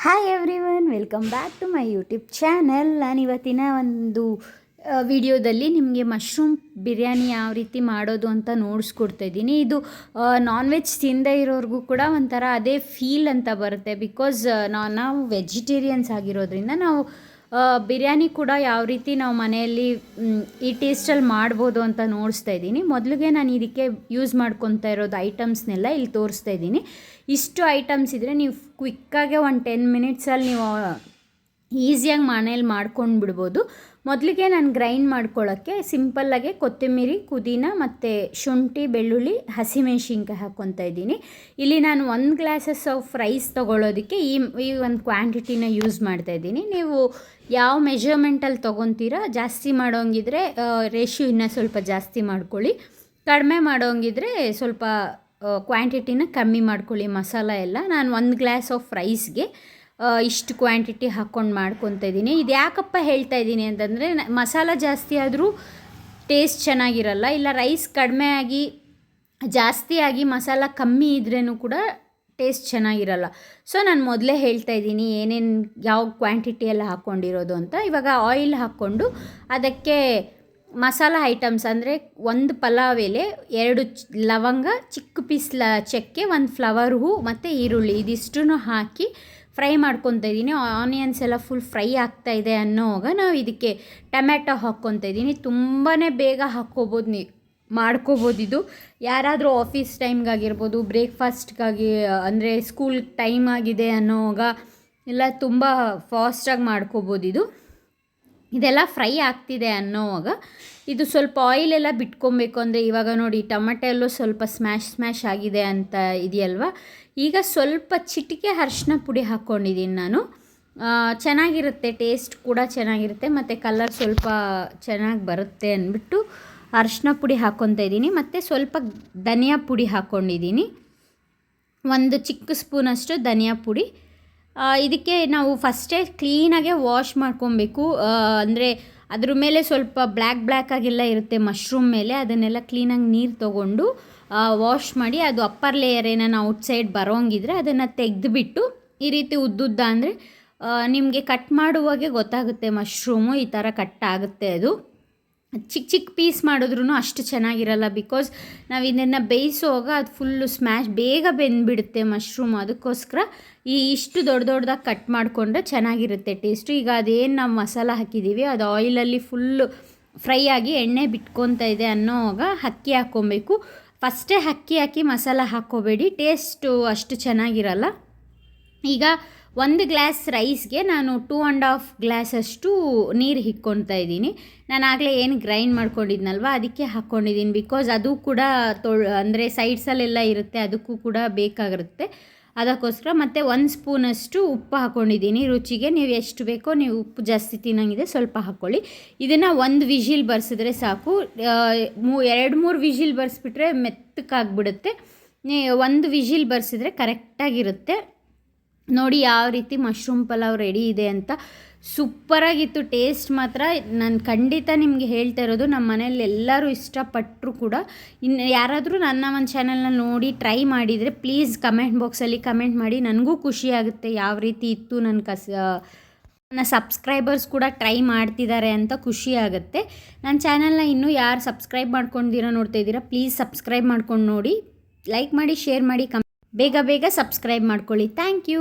Hi everyone welcome back to my YouTube channel ನಾನು ಇವತ್ತಿನ ಒಂದು ವಿಡಿಯೋದಲ್ಲಿ ನಿಮಗೆ ಮಶ್ರೂಮ್ ಬಿರಿಯಾನಿ ಯಾವ ರೀತಿ ಮಾಡೋದು ಅಂತ ನೋಡಿಸ್ಕೊಡ್ತಾ ಇದ್ದೀನಿ. ಇದು ನಾನ್ ವೆಜ್ ತಿಂದೇ ಇರೋರಿಗೂ ಕೂಡ ಒಂಥರ ಅದೇ ಫೀಲ್ ಅಂತ ಬರುತ್ತೆ ಬಿಕಾಸ್ ನಾವು ವೆಜಿಟೇರಿಯನ್ಸ್ ಆಗಿರೋದ್ರಿಂದ ನಾವು ಬಿರಿಯಾನಿ ಕೂಡ ಯಾವ ರೀತಿ ನಾವು ಮನೆಯಲ್ಲಿ ಈ ಟೇಸ್ಟಲ್ಲಿ ಮಾಡ್ಬೋದು ಅಂತ ನೋಡಿಸ್ತಾ ಇದ್ದೀನಿ. ಮೊದಲಿಗೆ ನಾನು ಇದಕ್ಕೆ ಯೂಸ್ ಮಾಡ್ಕೊತಾ ಇರೋದು ಐಟಮ್ಸ್ನೆಲ್ಲ ಇಲ್ಲಿ ತೋರಿಸ್ತಾ ಇದ್ದೀನಿ. ಇಷ್ಟು ಐಟಮ್ಸ್ ಇದ್ದರೆ ನೀವು ಕ್ವಿಕ್ಕಾಗೆ ಒಂದು ಟೆನ್ ಮಿನಿಟ್ಸಲ್ಲಿ ನೀವು ಈಸಿಯಾಗಿ ಮನೇಲಿ ಮಾಡ್ಕೊಂಡು ಬಿಡ್ಬೋದು ಮೊದಲಿಗೆ ನಾನು ಗ್ರೈಂಡ್ ಮಾಡ್ಕೊಳ್ಳೋಕ್ಕೆ ಸಿಂಪಲ್ಲಾಗೆ ಕೊತ್ತಂಬರಿ, ಪುದೀನ ಮತ್ತು ಶುಂಠಿ, ಬೆಳ್ಳುಳ್ಳಿ, ಹಸಿಮೆಣ್ಸಿನ್ಕಾಯಿ ಹಾಕ್ಕೊತಾ ಇದ್ದೀನಿ. ಇಲ್ಲಿ ನಾನು ಒಂದು ಗ್ಲಾಸಸ್ ಆಫ್ ರೈಸ್ ತೊಗೊಳ್ಳೋದಕ್ಕೆ ಈ ಈ ಒಂದು ಕ್ವಾಂಟಿಟಿನ ಯೂಸ್ ಮಾಡ್ತಾ ಇದ್ದೀನಿ. ನೀವು ಯಾವ ಮೆಜರ್ಮೆಂಟಲ್ಲಿ ತೊಗೊತೀರಾ, ಜಾಸ್ತಿ ಮಾಡೋಂಗಿದ್ರೆ ರೇಷಿಯೋ ಇನ್ನೂ ಸ್ವಲ್ಪ ಜಾಸ್ತಿ ಮಾಡ್ಕೊಳ್ಳಿ. ಕಡಿಮೆ ಮಾಡೋಂಗಿದ್ರೆ ಸ್ವಲ್ಪ ಕ್ವಾಂಟಿಟಿನ ಕಮ್ಮಿ ಮಾಡ್ಕೊಳ್ಳಿ, ಮಸಾಲ ಎಲ್ಲ. ನಾನು ಒಂದು ಗ್ಲಾಸ್ ಆಫ್ ರೈಸ್ಗೆ ಇಷ್ಟು ಕ್ವಾಂಟಿಟಿ ಹಾಕ್ಕೊಂಡು ಮಾಡ್ಕೊತಾ ಇದ್ದೀನಿ. ಇದು ಯಾಕಪ್ಪ ಹೇಳ್ತಾ ಇದ್ದೀನಿ ಅಂತಂದರೆ ಮಸಾಲ ಜಾಸ್ತಿ ಆದರೂ ಟೇಸ್ಟ್ ಚೆನ್ನಾಗಿರಲ್ಲ. ಇಲ್ಲ ರೈಸ್ ಕಡಿಮೆ ಆಗಿ, ಜಾಸ್ತಿ ಆಗಿ ಮಸಾಲ ಕಮ್ಮಿ ಇದ್ರೂ ಕೂಡ ಟೇಸ್ಟ್ ಚೆನ್ನಾಗಿರಲ್ಲ. ಸೊ ನಾನು ಮೊದಲೇ ಹೇಳ್ತಾ ಇದ್ದೀನಿ, ಏನೇನು ಯಾವ ಕ್ವಾಂಟಿಟಿಯಲ್ಲಿ ಹಾಕ್ಕೊಂಡಿರೋದು ಅಂತ. ಇವಾಗ ಆಯಿಲ್ ಹಾಕ್ಕೊಂಡು ಅದಕ್ಕೆ ಮಸಾಲ ಐಟಮ್ಸ್ ಅಂದರೆ ಒಂದು ಪಲಾವ್ ಎಲೆ, ಎರಡು ಲವಂಗ, ಚಿಕ್ಕ ಪೀಸ್ ಲ, ಚಕ್ಕೆ, ಒಂದು ಫ್ಲವರ್ ಹೂ ಮತ್ತು ಈರುಳ್ಳಿ. ಇದಿಷ್ಟನ್ನು ಹಾಕಿ ಫ್ರೈ ಮಾಡ್ಕೊತ ಇದ್ದೀನಿ. ಆನಿಯನ್ಸ್ ಎಲ್ಲ ಫುಲ್ ಫ್ರೈ ಆಗ್ತಾ ಇದೆ ಅನ್ನೋವಾಗ ನಾವು ಇದಕ್ಕೆ ಟೊಮ್ಯಾಟೊ ಹಾಕ್ಕೊತಾ ಇದ್ದೀನಿ. ತುಂಬಾ ಬೇಗ ಹಾಕ್ಕೋಬೋದು ನೀ, ಮಾಡ್ಕೋಬೋದು ಇದು. ಯಾರಾದರೂ ಆಫೀಸ್ ಟೈಮ್ಗಾಗಿರ್ಬೋದು ಬ್ರೇಕ್ಫಾಸ್ಟ್ಗಾಗಿ ಅಂದರೆ ಸ್ಕೂಲ್ ಟೈಮ್ ಆಗಿದೆ ಅನ್ನೋವಾಗ ಎಲ್ಲ ತುಂಬ ಫಾಸ್ಟಾಗಿ ಮಾಡ್ಕೋಬೋದು ಇದು. ಇದೆಲ್ಲ ಫ್ರೈ ಆಗ್ತಿದೆ ಅನ್ನೋವಾಗ ಇದು ಸ್ವಲ್ಪ ಆಯಿಲ್ ಎಲ್ಲ ಬಿಟ್ಕೊಬೇಕು ಅಂದರೆ ಇವಾಗ ನೋಡಿ ಟೊಮೆಟೊ ಎಲ್ಲೂ ಸ್ವಲ್ಪ ಸ್ಮ್ಯಾಶ್ ಸ್ಮ್ಯಾಶ್ ಆಗಿದೆ ಅಂತ ಇದೆಯಲ್ವ? ಈಗ ಸ್ವಲ್ಪ ಚಿಟಿಕೆ ಅರಿಶಿನ ಪುಡಿ ಹಾಕ್ಕೊಂಡಿದ್ದೀನಿ ನಾನು. ಚೆನ್ನಾಗಿರುತ್ತೆ ಟೇಸ್ಟ್ ಕೂಡ ಚೆನ್ನಾಗಿರುತ್ತೆ, ಮತ್ತು ಕಲರ್ ಸ್ವಲ್ಪ ಚೆನ್ನಾಗಿ ಬರುತ್ತೆ ಅಂದ್ಬಿಟ್ಟು ಅರಿಶಿನ ಪುಡಿ ಹಾಕ್ಕೊತಾ ಇದ್ದೀನಿ ಮತ್ತು ಸ್ವಲ್ಪ ಧನಿಯಾ ಪುಡಿ ಹಾಕ್ಕೊಂಡಿದ್ದೀನಿ ಒಂದು ಚಿಕ್ಕ ಸ್ಪೂನಷ್ಟು ಧನಿಯಾ ಪುಡಿ. ಇದಕ್ಕೆ ನಾವು ಫಸ್ಟೇ ಕ್ಲೀನಾಗೆ ವಾಶ್ ಮಾಡ್ಕೊಬೇಕು. ಅಂದರೆ ಅದ್ರ ಮೇಲೆ ಸ್ವಲ್ಪ ಬ್ಲ್ಯಾಕ್ ಆಗಿಲ್ಲ ಇರುತ್ತೆ ಮಶ್ರೂಮ್ ಮೇಲೆ, ಅದನ್ನೆಲ್ಲ ಕ್ಲೀನಾಗಿ ನೀರು ತೊಗೊಂಡು ವಾಶ್ ಮಾಡಿ ಅದು ಅಪ್ಪರ್ ಲೇಯರ್ ಏನಾನ ಔಟ್ಸೈಡ್ ಬರೋಂಗಿದ್ರೆ ಅದನ್ನು ತೆಗೆದುಬಿಟ್ಟು ಈ ರೀತಿ ಉದ್ದುದ್ದ ಅಂದರೆ ನಿಮಗೆ ಕಟ್ ಮಾಡುವಾಗೆ ಗೊತ್ತಾಗುತ್ತೆ ಮಶ್ರೂಮು ಈ ಥರ ಕಟ್ ಆಗುತ್ತೆ ಅದು. ಚಿಕ್ಕ ಚಿಕ್ಕ ಪೀಸ್ ಮಾಡಿದ್ರೂ ಅಷ್ಟು ಚೆನ್ನಾಗಿರಲ್ಲ ಬಿಕಾಸ್ ನಾವು ಇದನ್ನು ಬೇಯಿಸುವಾಗ ಅದು ಫುಲ್ಲು ಸ್ಮ್ಯಾಶ್ ಬೇಗ ಬೆಂದ್ಬಿಡುತ್ತೆ ಮಶ್ರೂಮ್ ಅದಕ್ಕೋಸ್ಕರ ಈ ಇಷ್ಟು ದೊಡ್ಡ ದೊಡ್ಡದಾಗಿ ಕಟ್ ಮಾಡಿಕೊಂಡ್ರೆ ಚೆನ್ನಾಗಿರುತ್ತೆ ಟೇಸ್ಟು ಈಗ ಅದೇನು ನಾವು ಮಸಾಲ ಹಾಕಿದ್ದೀವಿ ಅದು ಆಯಿಲಲ್ಲಿ ಫುಲ್ಲು ಫ್ರೈ ಆಗಿ ಎಣ್ಣೆ ಬಿಟ್ಕೊತಾ ಇದೆ ಅನ್ನೋವಾಗ ಅಕ್ಕಿ ಹಾಕ್ಕೊಬೇಕು. ಫಸ್ಟೇ ಅಕ್ಕಿ ಹಾಕಿ ಮಸಾಲ ಹಾಕ್ಕೋಬೇಡಿ ಟೇಸ್ಟು ಅಷ್ಟು ಚೆನ್ನಾಗಿರಲ್ಲ. ಈಗ ಒಂದು ಗ್ಲಾಸ್ ರೈಸ್ಗೆ ನಾನು ಟೂ ಆ್ಯಂಡ್ ಹಾಫ್ ಗ್ಲಾಸಷ್ಟು ನೀರು ಹಿಕ್ಕೊತಾ ಇದ್ದೀನಿ. ನಾನು ಆಗಲೇ ಏನು ಗ್ರೈಂಡ್ ಮಾಡ್ಕೊಂಡಿದ್ನಲ್ವ? ಅದಕ್ಕೆ ಹಾಕ್ಕೊಂಡಿದ್ದೀನಿ ಬಿಕಾಸ್ ಅದು ಕೂಡ ತೊಳ್, ಅಂದರೆ ಸೈಡ್ಸಲ್ಲೆಲ್ಲ ಇರುತ್ತೆ, ಅದಕ್ಕೂ ಕೂಡ ಬೇಕಾಗಿರುತ್ತೆ. ಅದಕ್ಕೋಸ್ಕರ ಮತ್ತು ಒಂದು ಸ್ಪೂನಷ್ಟು ಉಪ್ಪು ಹಾಕ್ಕೊಂಡಿದ್ದೀನಿ ರುಚಿಗೆ ನೀವು ಎಷ್ಟು ಬೇಕೋ ನೀವು ಉಪ್ಪು ಜಾಸ್ತಿ ತಿನ್ನಂಗಿದೆ ಸ್ವಲ್ಪ ಹಾಕ್ಕೊಳ್ಳಿ ಇದನ್ನು ಒಂದು ವಿಜಿಲ್ ಬರ್ಸಿದ್ರೆ ಸಾಕು. ಮೂ, ಎರಡು ಮೂರು ವಿಜಿಲ್ ಬರ್ಸಿಬಿಟ್ರೆ ಮೆತ್ತಕ್ಕಾಗ್ಬಿಡುತ್ತೆ ಒಂದು ವಿಜಿಲ್ ಬರ್ಸಿದ್ರೆ ಕರೆಕ್ಟಾಗಿರುತ್ತೆ ನೋಡಿ ಯಾವ ರೀತಿ ಮಶ್ರೂಮ್ ಪಲಾವ್ ರೆಡಿ ಇದೆ ಅಂತ. ಸೂಪರಾಗಿತ್ತು ಟೇಸ್ಟ್ ಮಾತ್ರ. ನಾನು ಖಂಡಿತ ನಿಮಗೆ ಹೇಳ್ತಾ ಇರೋದು ನಮ್ಮ ಮನೇಲಿ ಎಲ್ಲರೂ ಇಷ್ಟಪಟ್ಟರು ಕೂಡ. ಇನ್ನು ಯಾರಾದರೂ ನನ್ನ ಒಂದು ಚಾನಲ್ನ ನೋಡಿ ಟ್ರೈ ಮಾಡಿದರೆ ಪ್ಲೀಸ್ ಕಮೆಂಟ್ ಬಾಕ್ಸಲ್ಲಿ ಕಮೆಂಟ್ ಮಾಡಿ. ನನಗೂ ಖುಷಿ ಆಗುತ್ತೆ ಯಾವ ರೀತಿ ಇತ್ತು ನನ್ನ ಕಸ, ನನ್ನ ಸಬ್ಸ್ಕ್ರೈಬರ್ಸ್ ಕೂಡ ಟ್ರೈ ಮಾಡ್ತಿದ್ದಾರೆ ಅಂತ ಖುಷಿ ಆಗುತ್ತೆ. ನನ್ನ ಚಾನಲ್ನ ಇನ್ನೂ ಯಾರು ಸಬ್ಸ್ಕ್ರೈಬ್ ಮಾಡ್ಕೊಂಡಿರೋ ನೋಡ್ತಾ ಇದ್ದೀರಾ ಪ್ಲೀಸ್ ಸಬ್ಸ್ಕ್ರೈಬ್ ಮಾಡ್ಕೊಂಡು ನೋಡಿ. ಲೈಕ್ ಮಾಡಿ ಶೇರ್ ಮಾಡಿ ಕಮ್ ಬೇಗ ಬೇಗ ಸಬ್ಸ್ಕ್ರೈಬ್ ಮಾಡ್ಕೊಳ್ಳಿ. Thank you